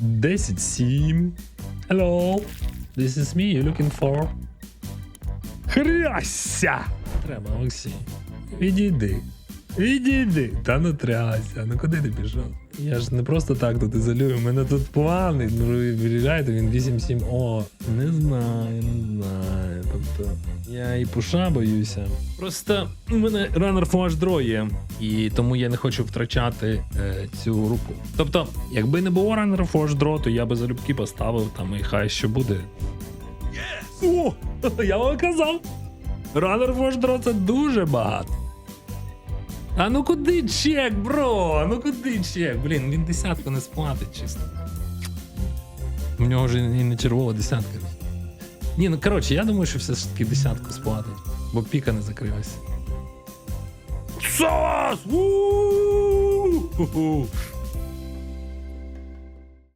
10-7. Hello. This is me you're looking for. Хряся! Треба, Олексій. Відійди. Відійди. Та ну тряся. Ну куди ти пішов? Я ж не просто так тут ізолюю. Мене тут плани. Ну ви він 8-7. О, не знаю. Тобто, я і пуша боюся. Просто у мене ранер Flash Draw є. І тому я не хочу втрачати е, цю руку. Тобто, якби не було ранер Flash Draw, то я би залюбки поставив там і хай що буде. О, я вам казав. Ранер Flash Draw це дуже багато. А ну куди чек, бро? Ну куди чек? Блін, він десятку не сплатить чисто. У нього вже і не червова десятка. Ні, ну коротше, я думаю, що все ж таки десятку сплатить, бо піка не закрилась. Сос!